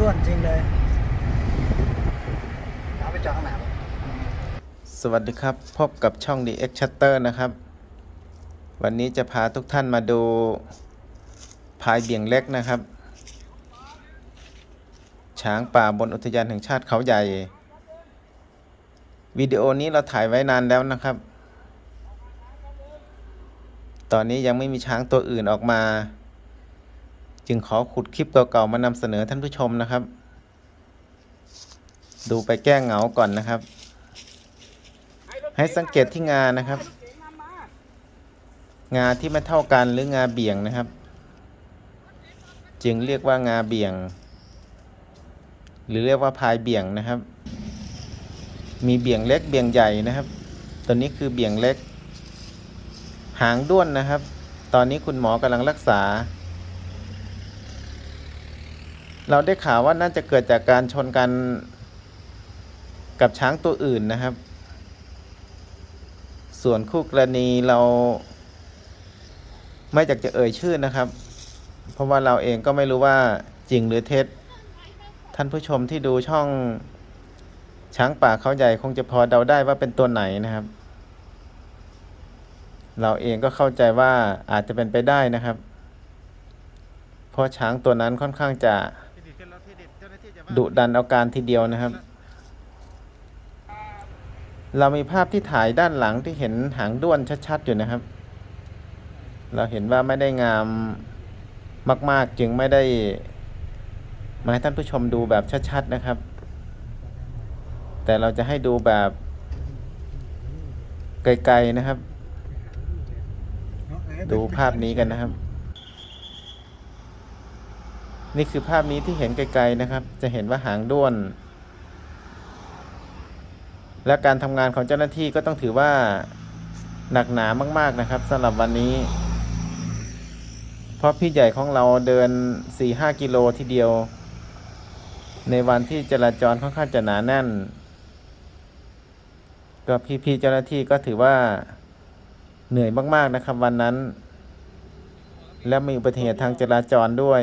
ด้วนจริงเลยเอาไปจอดข้างหนสวัสดีครับ พบกับช่อง DX Shutter นะครับ วันนี้จะพาทุกท่านมาดูพายเบี่ยงเล็กนะครับ ช้างป่าบนอุทยานแห่งชาติเขาใหญ่ วิดีโอนี้เราถ่ายไว้นานแล้วนะครับ ตอนนี้ยังไม่มีช้างตัวอื่นออกมา จึงขอขุดคลิปเก่าๆมานำเสนอท่านผู้ชมนะครับ ดูไปแก้เหงาก่อนนะครับ ให้สังเกตที่งานะครับ งาที่ไม่เท่ากันหรืองาเบี่ยงนะครับ จึงเรียกว่างาเบี่ยง หรือเรียกว่าพายเบี่ยงนะครับ มีเบี่ยงเล็กเบี่ยงใหญ่นะครับ ตัวนี้คือเบี่ยงเล็ก หางด้วนนะครับ ตอนนี้คุณหมอกำลังรักษา เราได้ข่าวว่าน่าจะเกิดจากการชนกันกับช้างตัวอื่นนะครับ ส่วนคู่กรณีเรา ไม่อยากจะเอ่ยชื่อนะครับ เพราะว่าเราเองก็ไม่รู้ว่าจริงหรือเท็จ ท่านผู้ชมที่ดูช่องช้างป่าเขาใหญ่คงจะพอเดาได้ว่าเป็นตัวไหนนะครับ เราเองก็เข้าใจว่าอาจจะเป็นไปได้นะครับ เพราะช้างตัวนั้นค่อนข้างจะ ดุดันเอาการทีเดียวนะครับ เรามีภาพที่ถ่ายด้านหลังที่เห็นหางด้วนชัดๆอยู่นะครับ เราเห็นว่าไม่ได้งามมาก ๆ จึงไม่ได้มาให้ท่านผู้ชมดูแบบชัดๆนะครับ แต่เราจะให้ดูแบบไกลๆนะครับ ดูภาพนี้กันนะครับ นี่คือภาพนี้ที่เห็นไกลๆนะครับ จะเห็นว่าหางด้วน และการทำงานของเจ้าหน้าที่ก็ต้องถือว่าหนักหนามากๆนะครับสำหรับวันนี้ เพราะพี่ใหญ่ของเราเดิน 4-5 กิโลทีเดียว ในวันที่จราจรค่อนข้างจะหนาแน่น ก็พี่ๆเจ้าหน้าที่ก็ถือว่าเหนื่อยมากๆนะครับวันนั้น และมีอุบัติเหตุทางจราจรด้วย